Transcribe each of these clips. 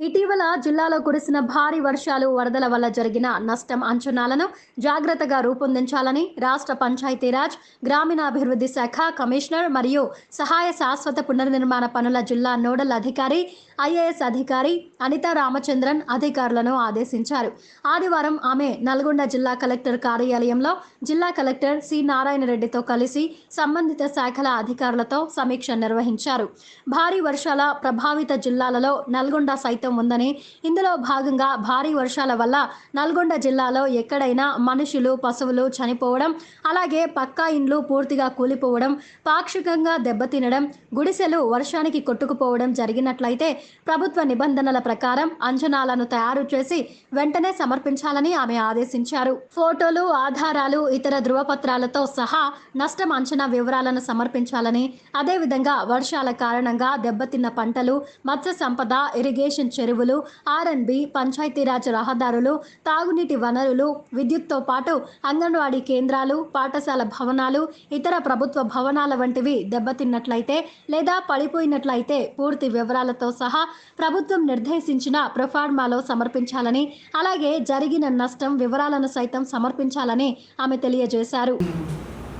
ఇటీవల జిల్లాలో కురిసిన భారీ వర్షాలు వరదల వల్ల జరిగిన నష్టం అంచనాలను జాగ్రత్తగా రూపొందించాలని రాష్ట్ర పంచాయతీరాజ్ గ్రామీణాభివృద్ధి శాఖ కమిషనర్ మరియు సహాయ శాశ్వత పునర్నిర్మాణ పనుల జిల్లా నోడల్ అధికారి ఐఏఎస్ అధికారి అనితా రామచంద్రన్ అధికారులను ఆదేశించారు. ఆదివారం ఆమె నల్గొండ జిల్లా కలెక్టర్ కార్యాలయంలో జిల్లా కలెక్టర్ సి నారాయణ రెడ్డితో కలిసి సంబంధిత శాఖల అధికారులతో సమీక్ష నిర్వహించారు. భారీ వర్షాల ప్రభావిత జిల్లాలలో నల్గొండ సైతం ఉందని. ఇందులో భాగంగా భారీ వర్షాల వల్ల నల్గొండ జిల్లాలో ఎక్కడైనా మనుషులు పశువులు చనిపోవడం అలాగే పక్కా ఇండ్లు పూర్తిగా కూలిపోవడం పాక్షికంగా దెబ్బతినడం గుడిసెలు వర్షానికి కొట్టుకుపోవడం జరిగినట్లయితే ప్రభుత్వ నిబంధనల ప్రకారం అంచనాలను తయారు చేసి వెంటనే సమర్పించాలని ఆమె ఆదేశించారు. ఫోటోలు ఆధారాలు ఇతర ధృవపత్రాలతో సహా నష్టం అంచనా వివరాలను సమర్పించాలని అదేవిధంగా వర్షాల కారణంగా దెబ్బతిన్న పంటలు మత్స్య సంపద ఇరిగేషన్ చెరువులు ఆర్ఎన్బి పంచాయతీరాజ్ రహదారులు తాగునీటి వనరులు విద్యుత్తో పాటు అంగన్వాడీ కేంద్రాలు పాఠశాల భవనాలు ఇతర ప్రభుత్వ భవనాల వంటివి దెబ్బతిన్నట్లయితే లేదా పడిపోయినట్లయితే పూర్తి వివరాలతో సహా ప్రభుత్వం నిర్దేశించిన ప్రొఫార్మాలో సమర్పించాలని అలాగే జరిగిన నష్టం వివరాలను సైతం సమర్పించాలని ఆమె తెలియజేశారు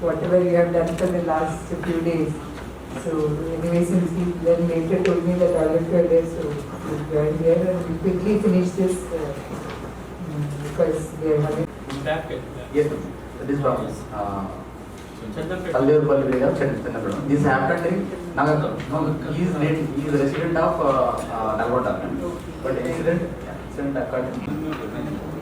whatever you have done for the last few days. So anyway, since then later told me that all of you are there, so quickly finish this uh, mm, because they are having. Yes, ma'am. this problem. Uh, Kallevarpalli village of This happened in Nagar. No, he is named, he is a resident of uh, uh, Nalgonda. But accident, accident occurred. in-